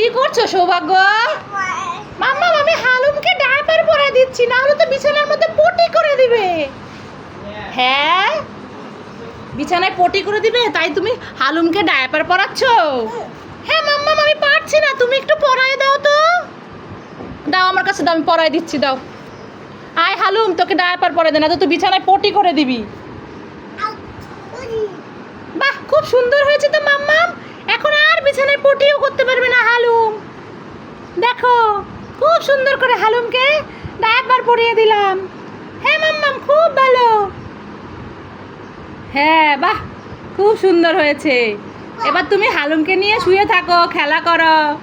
কি করছ সৌভাগ্য? মাম্মা আমি হালুমকে ডায়াপার পরে দিচ্ছি না হলে তো বিছানার মধ্যে পটি করে দিবে। হ্যাঁ? বিছানায় পটি করে দিবে তাই তুমি হালুমকে ডায়াপার পরাচ্ছ? হ্যাঁ মাম্মা আমি পারছি না তুমি একটু পরায় দাও তো। দাও আমার কাছে দাও আমি পরায় দিচ্ছি দাও। আয় হালুম তোকে ডায়াপার পরে দে না তো তুই বিছানায় পটি করে দিবি। বাহ খুব সুন্দর হয়েছে তো মাম্মাম। এখন আর বিছানায় পটিও করতে পারবে না হালুম। দেখো, খুব সুন্দর করে হালুমকে ডায়াপার পরিয়ে দিলাম। হ্যাঁ মাম্মাম, খুব ভালো। হ্যাঁ বাহ, খুব সুন্দর হয়েছে। এবার তুমি হালুমকে নিয়ে শুয়ে থাকো, খেলা করো।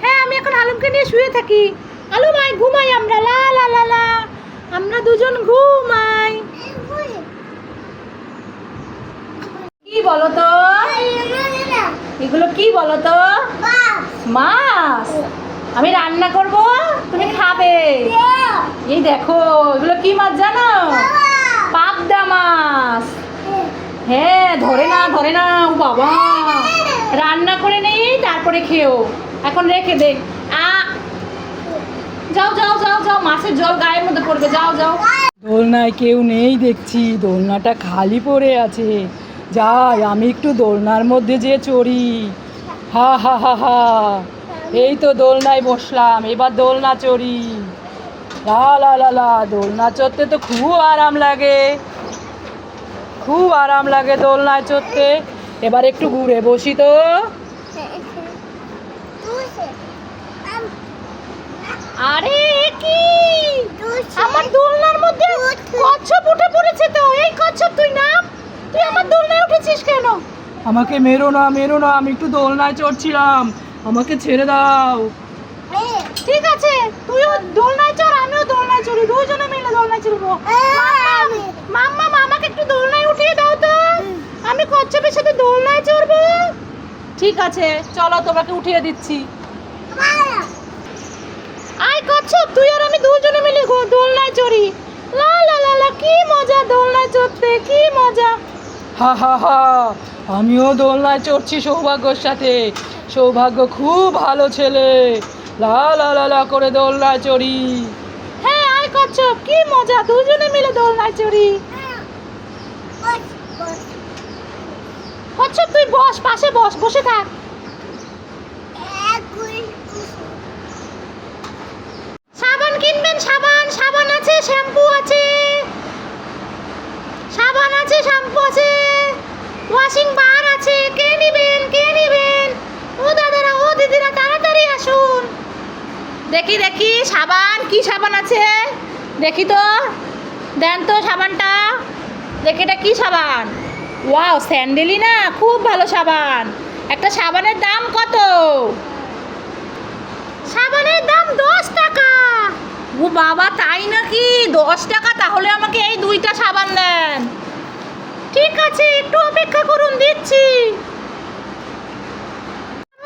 হ্যাঁ আমি এখন হালুমকে নিয়ে শুয়ে থাকি। হালুম, আয়, ঘুমাই আমরা। লা লা লা লা। আমরা দুজন ঘুমাই। কি বলো তো এগুলো কি বলো তো মাছ। আমি রান্না করব, তুমি খাবে। এই দেখো, এগুলো কি মাছ জানো? পাবদা মাছ। হ্যাঁ ধরে না ধরে না ও বাবা। রান্না করে নেই, তারপরে খেও। এখন রেখে দে। যাও যাও যাও যাও, মাছের জল গায়ের মধ্যে পড়বে, যাও যাও। দোলনায় কেউ নেই দেখছি, দোলনাটা খালি পড়ে আছে। যাই আমি একটু দোলনার মধ্যে যে চড়ি। হা হা হা হা। এই তো দোলনায় বসলাম এবার দোলনা চড়ি। লা লা লা লা দোলনা চড়তে তো খুব আরাম লাগে। খুব আরাম লাগে দোলনায় চড়তে। এবার একটু ঘুরে বসি তো। আরে কি? আমার দোলনার মধ্যে কচ্ছপ উঠে পড়েছে তো এই কচ্ছপ তুই নাম তুই আমার দোলনায় উঠেছিস কেন? আমাকে মেরো না মেরো না আমি একটু দোলনায় চড়ছিলাম। আমাকে ছেড়ে দাও। ঠিক আছে তুইও দোলনায় চড় আমিও দোলনায় চড়ি দুজনে মিলে দোলনায় চড়বো। মাম্মা মামাকে একটু দোলনায় উঠিয়ে দাও তো। আমি কচ্ছপের সাথে দোলনায় চড়বো। ঠিক আছে চলো তোমাকে উঠিয়ে দিচ্ছি। আয় কচ্ছপ তুই আর আমি দুজনে মিলে গো- দোলনায় চড়ি। লা লা লা লা কি মজা দোলনায় চড়তে কি মজা। হা হা হা। আমিও দোলনায় চড়ছি সৌভাগ্যর সাথে। সৌভাগ্য খুব ভালো ছেলে। লা লা লা লা করে দোলনায় চড়ি। হ্যাঁ আয় কচ্ছপ কি মজা দুজনে মিলে দোলনায় চড়ি। কচ্ছপ তুই বস পাশে বস বসে থাক সাবান কিনবেন সাবান সাবান আছে শ্যাম্পু আছে সাবান আছে শ্যাম্পু আছে ওয়াশিং বার আছে কে নেবেন কে নেবেন ও দাদারা ও দিদিরা তাড়াতাড়ি আসুন দেখি দেখি, সাবান, কি সাবান আছে? দেখি তো, দেন তো সাবানটা। দেখি এটা কি সাবান? ওয়াও স্যান্ডেলি না, খুব ভালো সাবান। একটা সাবানের দাম কত? সাবানের দাম দশ টাকা। ও বাবা, তাই নাকি? দশ টাকা, তাহলে আমাকে এই দুইটা সাবান দেন। ঠিক আছে, একটু অপেক্ষা করুন, দিচ্ছি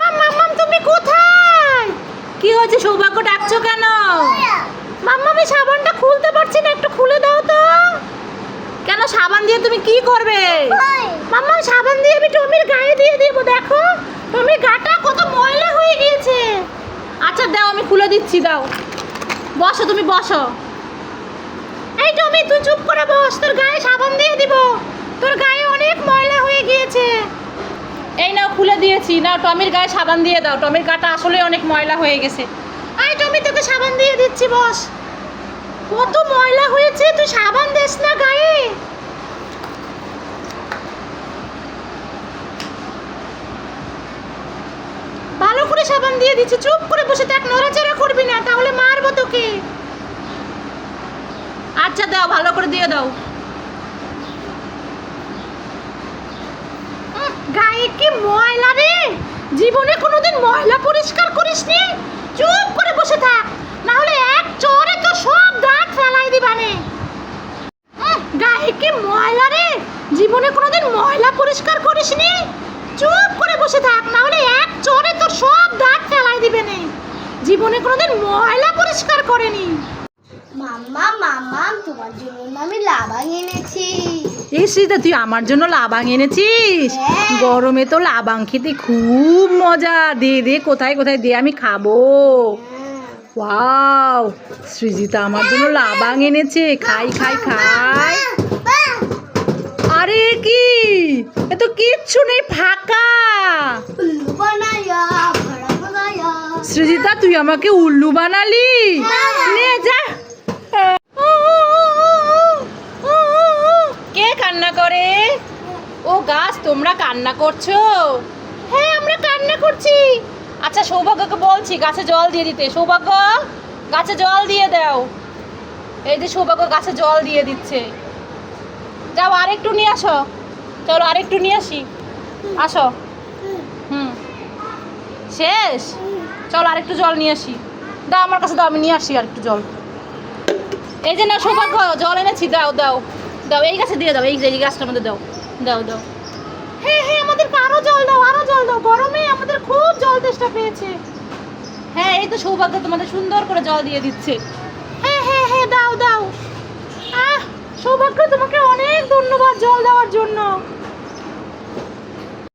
মাম্মাম, মাম্মাম তুমি কোথায় কি হয়েছে সৌভাগ্য ডাকছো কেন? মাম্মা আমি সাবানটা খুলতে পারছি না একটু খুলে দাও তো। কেন সাবান দিয়ে তুমি কি করবে? মাম্মা সাবান দিয়ে আমি টমির গায়ে দিয়ে দিব দেখো। টমির গাটা কত ময়লা হয়ে গিয়েছে। আচ্ছা দাও আমি খুলে দিচ্ছি দাও। বসো তুমি বসো। এই টমি তুই চুপ করে বস তোর গায়ে সাবান দিয়ে দিব। তোর গায়ে অনেক ময়লা হয়ে গিয়েছে। এই নাও খুলে দিয়েছি। নাও টমির গায়ে সাবান দিয়ে দাও। টমির গাটা আসলে অনেক ময়লা হয়ে গেছে। সাবান দিয়ে দিচ্ছি, বস। কত ময়লা হয়েছে, তুই সাবান দিস না গায়ে। ভালো করে সাবান দিয়ে দিচ্ছি, চুপ করে বসে থাক নড়াচড়া করবি না, তাহলে মারবো তোকে। আচ্ছা দাও, ভালো করে দিয়ে দাও। গায়ে কি ময়লা রে? জীবনে কোনোদিন ময়লা পরিষ্কার করিসনি? চুপ করে বসে থাক। না হলে এক চরে তো সব দাঁত ফেলাই দিবানে। গায়ে কি ময়লা রে? জীবনে কোনোদিন ময়লা পরিষ্কার করিসনি? চুপ করে বসে থাক না হলে এক চরে তোর সব দাঁত ফেলাই দিবে জীবনে কোনোদিন ময়লা পরিষ্কার করেনি। মাম্মা মাম্মা তোমার জন্য আমি লাবাং এনেছি। এই সৃজিতা তুই আমার জন্য লাবাং এনেছিস? হ্যাঁ। গরমে তো লাবাং খেতে খুব মজা। দে দে কোথায় কোথায় দে আমি খাব। ওয়াও সৃজিতা আমার জন্য লাবাং এনেছে। খাই খাই খাই। আরে কি? এ তো কিচ্ছু নেই ফাঁকা। সৃজিতা তুই আমাকে উল্লু বানালি? নে যা। কান্না করে? ও গাছ, তোমরা কান্না করছ? হ্যাঁ আমরা কান্না করছি। আচ্ছা সৌভাগ্যকে বলছি, গাছে জল দিয়ে দিতে। সৌভাগ্য, গাছে জল দিয়ে দাও। এই যে সৌভাগ্য গাছে জল দিয়ে দিচ্ছে। যাও, আরেকটু নিয়ে আসো। চলো, আরেকটু নিয়ে আসি। আসো। হুম। শেষ? চল, আরেকটু জল নিয়ে আসি। দাও, আমার কাছে দাও, আমি নিয়ে আসি আরেকটু জল। এই যে না সৌভাগ্য, জল এনেছি, দাও দাও। দাও, এই গাছে দিয়ে দাও, এই এই গাছটার মধ্যে দাও দাও দাও। হ্যাঁ হ্যাঁ আমাদেরকে আরও জল দাও, আরও জল দাও। গরমে আমাদের খুব জল তেষ্টা পেয়েছে। হ্যাঁ এই তো সৌভাগ্য তোমাদের সুন্দর করে জল দিয়ে দিচ্ছে। হ্যাঁ হ্যাঁ হ্যাঁ দাও দাও। আহ, সৌভাগ্য তোমাকে অনেক ধন্যবাদ জল দেওয়ার জন্য।